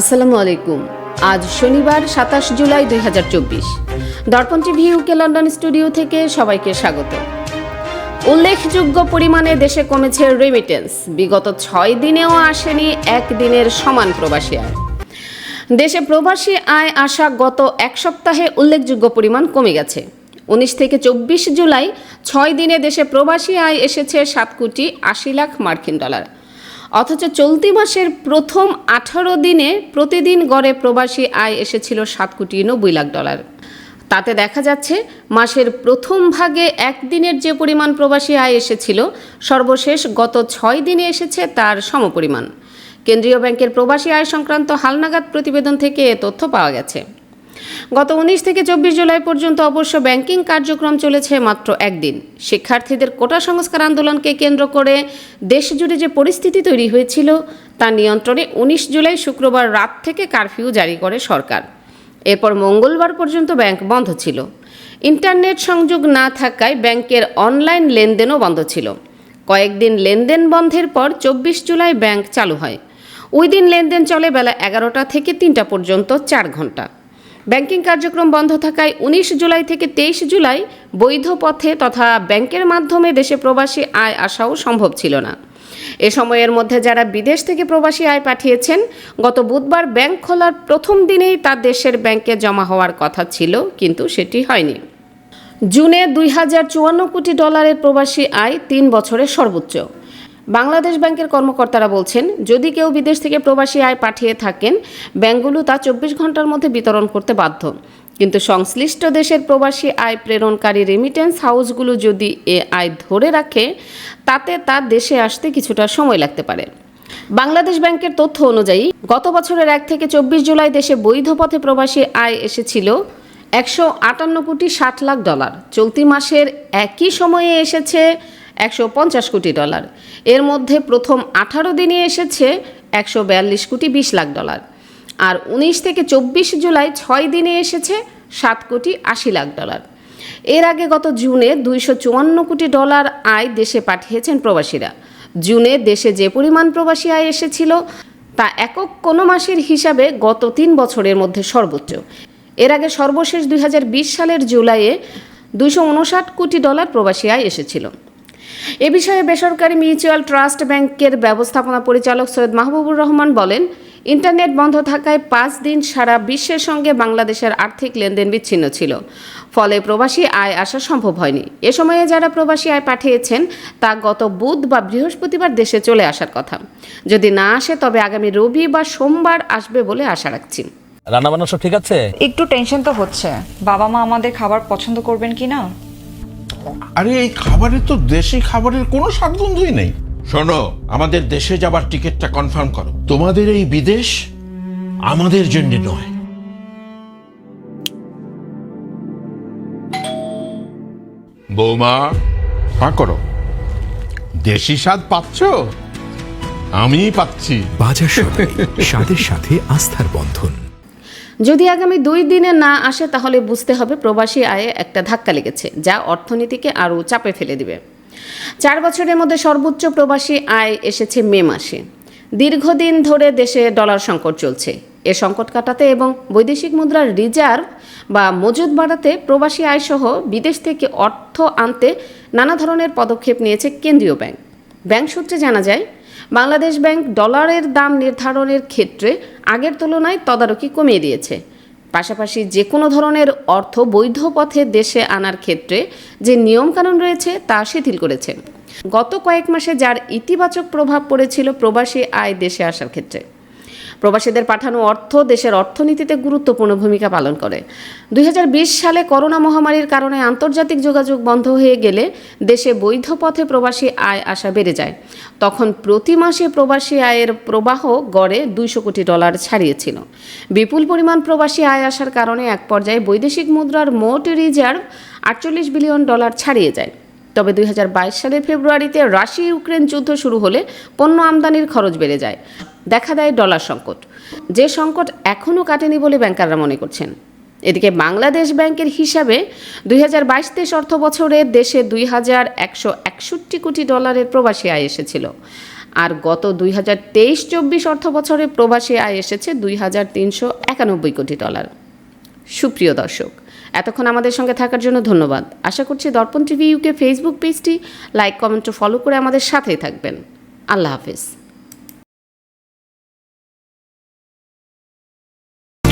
আসসালামু আলাইকুম। আজ শনিবার সাতাশ জুলাই দুই হাজার চব্বিশ। দর্পণ টিভি ইউকে লন্ডন স্টুডিও থেকে সবাইকে স্বাগত। উল্লেখযোগ্য পরিমাণে দেশে কমেছে রেমিটেন্স বিগত ছয় দিনেও আসেনি একদিনের সমান প্রবাসী আয়। দেশে প্রবাসী আয় আসা গত এক সপ্তাহে উল্লেখযোগ্য পরিমাণ কমে গেছে। উনিশ থেকে চব্বিশ জুলাই ছয় দিনে দেশে প্রবাসী আয় এসেছে সাত কোটি আশি লাখ মার্কিন ডলার। অথচ চলতি মাসের প্রথম আঠারো দিনে প্রতিদিন গড়ে প্রবাসী আয় এসেছিল সাত কোটি নব্বই লাখ ডলার। তাতে দেখা যাচ্ছে, মাসের প্রথম ভাগে একদিনের যে পরিমাণ প্রবাসী আয় এসেছিল, সর্বশেষ গত ছয় দিনে এসেছে তার সমপরিমাণ। কেন্দ্রীয় ব্যাংকের প্রবাসী আয় সংক্রান্ত হালনাগাদ প্রতিবেদন থেকে এ তথ্য পাওয়া গেছে। গত উনিশ থেকে চব্বিশ জুলাই পর্যন্ত অবশ্য ব্যাংকিং কার্যক্রম চলেছে মাত্র একদিন। শিক্ষার্থীদের কোটা সংস্কার আন্দোলনকে কেন্দ্র করে দেশজুড়ে যে পরিস্থিতি তৈরি হয়েছিল, তা নিয়ন্ত্রণে উনিশ জুলাই শুক্রবার রাত থেকে কারফিউ জারি করে সরকার। এরপর মঙ্গলবার পর্যন্ত ব্যাংক বন্ধ ছিল। ইন্টারনেট সংযোগ না থাকায় ব্যাংকের অনলাইন লেনদেনও বন্ধ ছিল। কয়েকদিন লেনদেন বন্ধের পর চব্বিশ জুলাই ব্যাংক চালু হয়। ওই দিন লেনদেন চলে বেলা এগারোটা থেকে তিনটা পর্যন্ত চার ঘণ্টা। ব্যাংকিং কার্যক্রম বন্ধ থাকায় উনিশ জুলাই থেকে তেইশ জুলাই বৈধ পথে তথা ব্যাংকের মাধ্যমে দেশে প্রবাসী আয় আসাও সম্ভব ছিল না। এ সময়ের মধ্যে যারা বিদেশ থেকে প্রবাসী আয় পাঠিয়েছেন, গত বুধবার ব্যাংক খোলার প্রথম দিনেই তার দেশের ব্যাংকে জমা হওয়ার কথা ছিল, কিন্তু সেটি হয়নি। জুনে দুই হাজার চুয়ান্ন কোটি ডলারের প্রবাসী আয় তিন বছরের সর্বোচ্চ। বাংলাদেশ ব্যাংকের কর্মকর্তারা বলছেন, যদি কেউ বিদেশ থেকে প্রবাসী আয় পাঠিয়ে থাকেন ব্যাংকগুলো তা চব্বিশ ঘণ্টার মধ্যে বিতরণ করতে বাধ্য। কিন্তু সংশ্লিষ্ট দেশের প্রবাসী আয় প্রেরণকারী রেমিটেন্স হাউসগুলো যদি এ আয় ধরে রাখে, তাতে তার দেশে আসতে কিছুটা সময় লাগতে পারে। বাংলাদেশ ব্যাংকের তথ্য অনুযায়ী, গত বছরের এক থেকে চব্বিশ জুলাই দেশে বৈধ পথে প্রবাসী আয় এসেছিল একশো আটান্ন কোটি ষাট লাখ ডলার। চলতি মাসের একই সময়ে এসেছে একশো পঞ্চাশ কোটি ডলার। এর মধ্যে প্রথম আঠারো দিনে এসেছে একশো বিয়াল্লিশ কোটি বিশ লাখ ডলার। আর উনিশ থেকে চব্বিশ জুলাই ছয় দিনে এসেছে সাত কোটি আশি লাখ ডলার। এর আগে গত জুনে দুইশো চুয়ান্ন কোটি ডলার আয় দেশে পাঠিয়েছেন প্রবাসীরা। জুনে দেশে যে পরিমাণ প্রবাসী আয় এসেছিল, তা একক কোনো মাসের হিসাবে গত তিন বছরের মধ্যে সর্বোচ্চ। এর আগে সর্বশেষ দুই হাজার বিশ সালের জুলাইয়ে উনষাট কোটি ডলার প্রবাসী আয় এসেছিল। এ বিষয়ে বেসরকারি মিউচুয়াল ট্রাস্ট ব্যাংকের ব্যবস্থাপনা পরিচালক সৈয়দ মাহবুবুর রহমান বলেন ইন্টারনেট বন্ধ থাকায় পাঁচ দিন সারা বিশ্বের সঙ্গে বাংলাদেশের আর্থিক লেনদেন বিচ্ছিন্ন ছিল। ফলে প্রবাসী আয় আসা সম্ভব হয়নি। এ সময়ে যারা প্রবাসী আয় পাঠিয়েছেন তা গত বুধ বা বৃহস্পতিবার দেশে চলে আসার কথা। যদি না আসে তবে আগামী রবি বা সোমবার আসবে বলে আশা রাখছি। রান্না বান্না সব ঠিক আছে? একটু টেনশন তো হচ্ছে। বাবা মা আমাদের খাবার পছন্দ করবেন কি না? আরে এই খাবারে তো দেশি খাবারের কোনো স্বাদগন্ধই নেই। শোনো আমাদের দেশে যাবার টিকিটটা কনফার্ম করো। তোমাদের এই বিদেশ আমাদের জন্য নয়। বৌমা হ্যাঁ করো। দেশি স্বাদ পাচ্ছ? আমি পাচ্ছি। বাজার সদাই স্বাদের সাথে আস্থার বন্ধন। যদি আগামী দুই দিনে না আসে, তাহলে বুঝতে হবে প্রবাসী আয়ে একটা ধাক্কা লেগেছে, যা অর্থনীতিকে আরও চাপে ফেলে দিবে। চার বছরের মধ্যে সর্বোচ্চ প্রবাসী আয় এসেছে মে মাসে। দীর্ঘদিন ধরে দেশে ডলার সংকট চলছে। এ সংকট কাটাতে এবং বৈদেশিক মুদ্রার রিজার্ভ বা মজুদ বাড়াতে প্রবাসী আয়সহ বিদেশ থেকে অর্থ আনতে নানা ধরনের পদক্ষেপ নিয়েছে কেন্দ্রীয় ব্যাংক। ব্যাংক সূত্রে জানা যায় বাংলাদেশ ব্যাংক ডলারের দাম নির্ধারণের ক্ষেত্রে আগের তুলনায় তদারকি কমিয়ে দিয়েছে। পাশাপাশি যে কোনো ধরনের অর্থ বৈধ পথে দেশে আনার ক্ষেত্রে যে নিয়মকানুন রয়েছে তা শিথিল করেছে। গত কয়েক মাসে যার ইতিবাচক প্রভাব পড়েছিল প্রবাসী আয় দেশে আসার ক্ষেত্রে। প্রবাসীদের পাঠানো অর্থ দেশের অর্থনীতিতে গুরুত্বপূর্ণ ভূমিকা পালন করে। দুই হাজার বিশ সালে করোনা মহামারীর কারণে আন্তর্জাতিক যোগাযোগ বন্ধ হয়ে গেলে দেশে বৈধ পথে প্রবাসী আয় আসা বেড়ে যায়। তখন প্রতি মাসে প্রবাসী আয়ের প্রবাহ গড়ে দুইশো কোটি ডলার ছাড়িয়েছিল। বিপুল পরিমাণ প্রবাসী আয় আসার কারণে এক পর্যায়ে বৈদেশিক মুদ্রার মোট রিজার্ভ আটচল্লিশ বিলিয়ন ডলার ছাড়িয়ে যায়। তবে দুই সালের ফেব্রুয়ারিতে রাশিয়া ইউক্রেন যুদ্ধ শুরু হলে পণ্য আমদানির খরচ বেড়ে যায়। দেখা দেয় ডলার সংকট। যে সংকট এখনও কাটেনি বলে ব্যাংকাররা মনে করছেন। এদিকে বাংলাদেশ ব্যাংকের হিসাবে দুই হাজার বাইশ তেইশ অর্থ বছরে দেশে দুই হাজার একশো একষট্টি কোটি ডলারের প্রবাসী আয় এসেছিল। আর গত দুই হাজার তেইশ চব্বিশ অর্থ বছরে প্রবাসী আয় এসেছে দুই হাজার তিনশো একানব্বই কোটি ডলার। সুপ্রিয় দর্শক, এতক্ষণ আমাদের সঙ্গে থাকার জন্য ধন্যবাদ। আশা করছি দর্পণ টিভি ইউকে ফেসবুক পেজটি লাইক, কমেন্ট ফলো করে আমাদের সাথেই থাকবেন। আল্লাহ হাফিজ।